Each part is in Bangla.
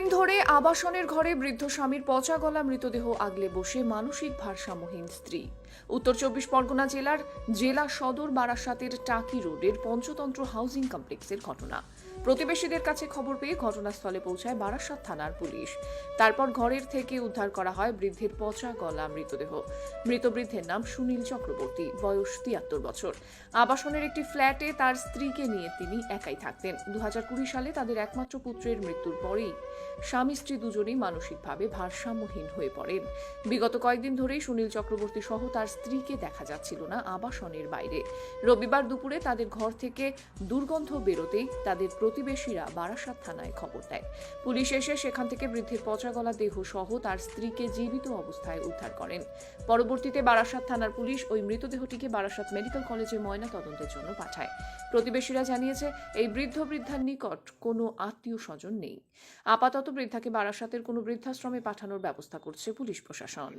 কয়েকদিন ধরে আবাসনের ঘরে বৃদ্ধ স্বামীর পচা গলা, মৃতদেহ আগলে বসে মানসিক ভারসাম্যহীন স্ত্রী। উত্তর চব্বিশ পরগনা জেলার জেলা সদর বারাসাতের টাকি রোডের পঞ্চতন্ত্র হাউজিং কমপ্লেক্সের ঘটনা। প্রতিবেশীদের কাছে খবর পেয়ে ঘটনাস্থলে পৌঁছায় বারাসাত থানার পুলিশ। তারপর ঘরের থেকে উদ্ধার করা হয় বৃদ্ধের পচা গলা মৃতদেহ। মৃত বৃদ্ধের নাম সুনীল চক্রবর্তী, বয়স তিয়াত্তর বছর। আবাসনের একটি ফ্ল্যাটে তার স্ত্রীকে নিয়ে তিনি একাই থাকতেন। দু সালে তাদের একমাত্র পুত্রের মৃত্যুর পরেই স্বামী স্ত্রী দুজনেই মানসিকভাবে ভারসাম্যহীন হয়ে পড়েন। বিগত কয়েকদিন ধরেই সুনীল চক্রবর্তী সহ তার স্ত্রীকে দেখা যাচ্ছিল না আবাসনের বাইরে। রবিবার দুপুরে তাদের ঘর থেকে দুর্গন্ধ বেরোতেই তাদের প্রতিবেশীরা বারাসাত থানায় খবর দেয়। পুলিশ এসে সেখান থেকে বৃদ্ধের পচা গলা দেহ সহ তার স্ত্রীকে জীবিত অবস্থায় উদ্ধার করেন। পরবর্তীতে বারাসাত থানার পুলিশ ওই মৃতদেহটিকে বারাসাত মেডিকেল কলেজে ময়না তদন্তের জন্য পাঠায়। প্রতিবেশীরা জানিয়েছে এই বৃদ্ধ বৃদ্ধার নিকট কোনো আত্মীয় স্বজন নেই। আপাতত বৃদ্ধাকে বারাসাতের কোনো বৃদ্ধাশ্রমে পাঠানোর ব্যবস্থা করছে পুলিশ প্রশাসন।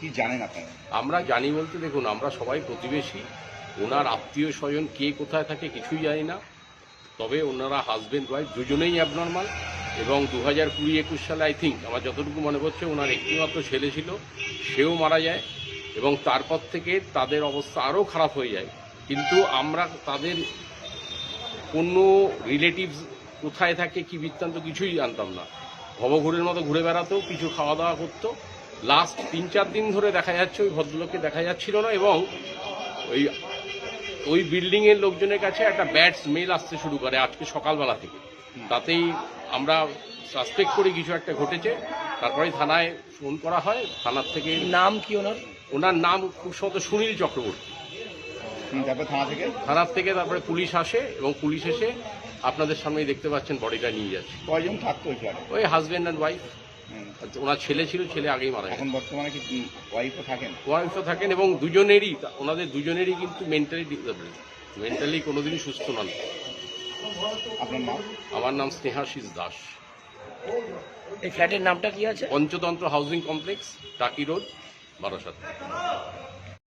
কি জানেন আপনারা? আমরা জানি বলতে দেখুন আমরা সবাই প্রতিবেশী। ওনার আত্মীয় স্বজন কে কোথায় থাকে কিছুই জানি না। তবে ওনারা হাজবেন্ড ওয়াইফ দুজনেই অ্যাবনর্মাল এবং দু হাজার কুড়ি একুশ সালে আই থিঙ্ক আমার যতটুকু মনে পড়ছে, ওনার একটিমাত্র ছেলে ছিল, সেও মারা যায় এবং তারপর থেকে তাদের অবস্থা আরও খারাপ হয়ে যায়। কিন্তু আমরা তাদের কোনো রিলেটিভস কোথায় থাকে কি বৃত্তান্ত কিছুই জানতাম না। ভবঘুরের মতো ঘুরে বেড়াতো, কিছু খাওয়া দাওয়া করতো। লাস্ট তিন চার দিন ধরে দেখা যাচ্ছে, ওই ভদ্রলোককে দেখা যাচ্ছিল না এবং ওই ওই বিল্ডিং এর লোকজনের কাছে একটা ব্যাড স্মেল আসতে শুরু করে আজকে সকালবেলা থেকে। তাতেই আমরা সাসপেক্ট করি কিছু একটা ঘটেছে। তারপরে থানায় ফোন করা হয়। থানার থেকে নাম কি ওনার? ওনার নাম খুব সম্ভবত সুনীল চক্রবর্তী। তারপর থানা থেকে? থানার থেকে তারপরে পুলিশ আসে এবং পুলিশ এসে আপনাদের সামনেই দেখতে পাচ্ছেন বডিটা নিয়ে যাচ্ছে। কয়জন থাকতো ওই হাজবেন্ড অ্যান্ড ওয়াইফ। ওনার ছেলে ছিল ছেলে আগেই মারা গেছে। এখন বর্তমানে কি ওয়াইফও থাকেন? ওয়াইফও থাকেন এবং দুজনেরই ওনাদের দুজনেরই কিন্তু মেন্টালি ডিসেবল মেন্টালি কোনোদিনই সুস্থ নন। আপনার নাম? আমার নাম স্নেহাশিস দাস। এই ফ্ল্যাটের নামটা কি আছে? Panchatantra housing complex Taki road Barasat.